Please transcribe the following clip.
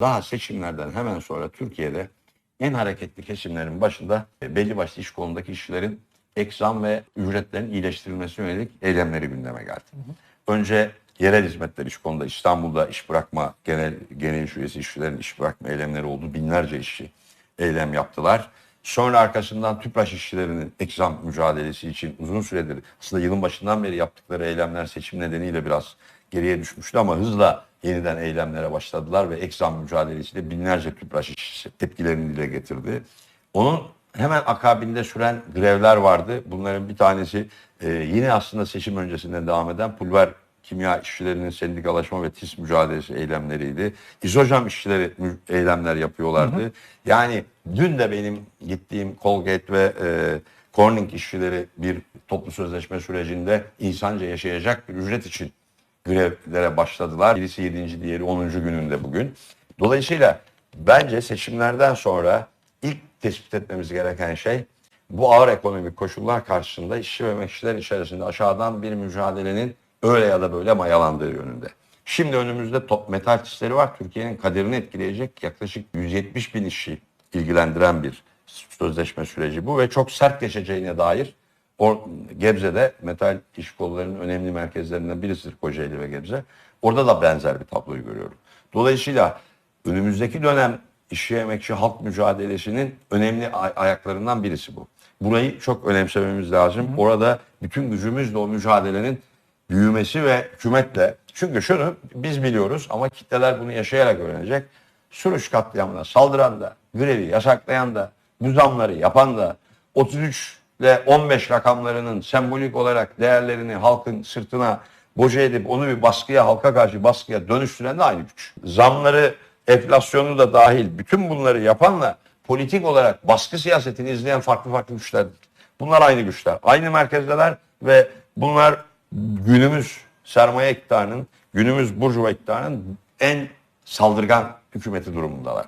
Daha seçimlerden hemen sonra Türkiye'de en hareketli kesimlerin başında e, belli başlı iş kolundaki işçilerin ekzam ve ücretlerin iyileştirilmesine yönelik eylemleri gündeme geldi. Önce yerel hizmetler iş konuda İstanbul'da iş bırakma genel genel üyesi işçilerin iş bırakma eylemleri oldu. Binlerce işçi eylem yaptılar. Sonra arkasından TÜPRAŞ işçilerinin ekzam mücadelesi için uzun süredir aslında yılın başından beri yaptıkları eylemler seçim nedeniyle biraz geriye düşmüştü ama hızla yeniden eylemlere başladılar ve ekzam mücadelesiyle binlerce TÜPRAŞ işçisi tepkilerini dile getirdi. Onun hemen akabinde süren grevler vardı. Bunların bir tanesi e, yine aslında seçim öncesinden devam eden pulver kimya işçilerinin sendikalaşma ve TİS mücadelesi eylemleriydi. İzojam işçileri eylemler yapıyorlardı. Yani dün de benim gittiğim Colgate ve e, Corning işçileri bir toplu sözleşme sürecinde insanca yaşayacak bir ücret için grevlere başladılar. Birisi 7. diğeri 10. gününde bugün. Dolayısıyla bence seçimlerden sonra ilk tespit etmemiz gereken şey bu ağır ekonomik koşullar karşısında işçi ve emekçiler içerisinde aşağıdan bir mücadelenin öyle ya da böyle mayalandığı yönünde. Şimdi önümüzde top metal tisleri var. Türkiye'nin kaderini etkileyecek yaklaşık 170 bin işçi ilgilendiren bir sözleşme süreci bu ve çok sert geçeceğine dair o, Gebze'de metal iş kollarının önemli merkezlerinden birisidir Kocaeli ve Gebze. Orada da benzer bir tabloyu görüyorum. Dolayısıyla önümüzdeki dönem işçi emekçi halk mücadelesinin önemli ay- ayaklarından birisi bu. Burayı çok önemsememiz lazım. Orada bütün gücümüzle o mücadelenin büyümesi ve hükümetle. Çünkü şunu biz biliyoruz ama kitleler bunu yaşayarak öğrenecek. Suruç katliamına saldıran da, grevi yasaklayan da, bu zamları yapan da, 33 ile 15 rakamlarının sembolik olarak değerlerini halkın sırtına boca edip onu bir baskıya, halka karşı baskıya dönüştüren de aynı güç. Zamları, enflasyonu da dahil bütün bunları yapanla politik olarak baskı siyasetini izleyen farklı farklı güçlerdir. Bunlar aynı güçler. Aynı merkezdeler ve bunlar günümüz sermaye iktidarının, günümüz burjuva iktidarının en saldırgan hükümeti durumundalar.